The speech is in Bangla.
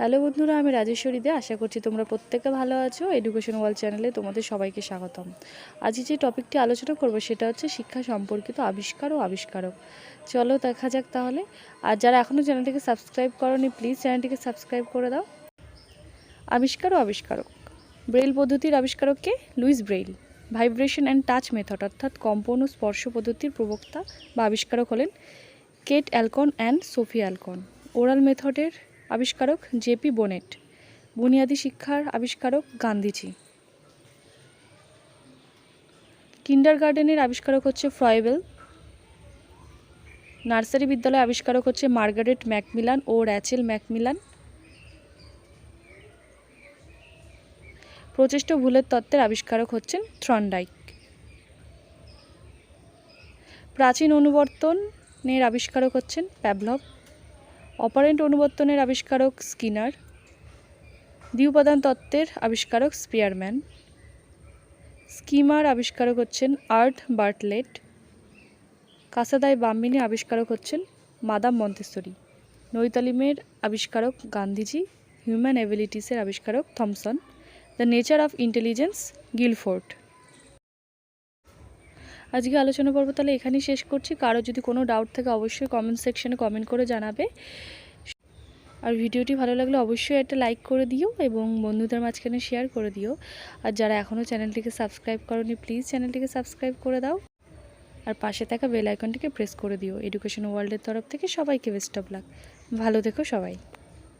হ্যালো বন্ধুরা, আমি রাজেশ্বরী দে। আশা করছি তোমরা প্রত্যেকে ভালো আছো। এডুকেশন ওয়ার্ল্ড চ্যানেলে তোমাদের সবাইকে স্বাগতম। আজ যে টপিকটি আলোচনা করব সেটা হচ্ছে শিক্ষা সম্পর্কিত আবিষ্কার ও আবিষ্কারক। চলো দেখা যাক তাহলে। আর যারা এখনও চ্যানেলটিকে সাবস্ক্রাইব করনি, প্লিজ চ্যানেলটিকে সাবস্ক্রাইব করে দাও। আবিষ্কার ও আবিষ্কারক। ব্রেইল পদ্ধতির আবিষ্কারককে Louis Braille. Vibration and touch method অর্থাৎ কম্পন ও স্পর্শ পদ্ধতির প্রবক্তা বা আবিষ্কারক হলেন Kate Alcorn and Sophie Alcorn. Oral মেথডের আবিষ্কারক জেপি বোনেট, বুনিয়াদী শিক্ষার আবিষ্কারক গান্ধীজি। কিন্ডার গার্ডেনের আবিষ্কারক হচ্ছে ফ্রয়েবেল, নার্সারি বিদ্যালয়ের আবিষ্কারক হচ্ছে মার্গারেট ম্যাকমিলান ও র্যাচেল ম্যাকমিলান। প্রচেষ্ট ভুলের তত্ত্বের আবিষ্কারক হচ্ছেন থ্রন্ডাইক। প্রাচীন অনুবর্তনের আবিষ্কারক হচ্ছেন প্যাভলভ অপারেন্ট অনুবর্তনের আবিষ্কারক স্কিনার, দ্বিউপাদান তত্ত্বের আবিষ্কারক স্পিয়ারম্যান। স্কিমার আবিষ্কারক হচ্ছেন আর্ট বার্টলেট। কাসাদাই বাম্মিনী আবিষ্কারক হচ্ছেন মাদাম মন্তেশ্বরী। নৈতালিমের আবিষ্কারক গান্ধীজি, হিউম্যান অ্যাবিলিটিসের আবিষ্কারক Thomson. The nature of intelligence Guilford. আজকে আলোচনা পর্ব তাহলে এখানেই শেষ করছি। কারও যদি কোনো ডাউট থাকে অবশ্যই কমেন্ট সেকশনে কমেন্ট করে জানাবে। আর ভিডিওটি ভালো লাগলে অবশ্যই একটা লাইক করে দিও এবং বন্ধুদের মাঝখানে শেয়ার করে দিও। আর যারা এখনও চ্যানেলটিকে সাবস্ক্রাইব করনি প্লিজ চ্যানেলটিকে সাবস্ক্রাইব করে দাও। আর পাশে থাকা বেল আইকনটিকে প্রেস করে দিও। এডুকেশন ওয়ার্ল্ডের তরফ থেকে সবাইকে বেস্ট অফ লাক ভালো দেখো সবাই।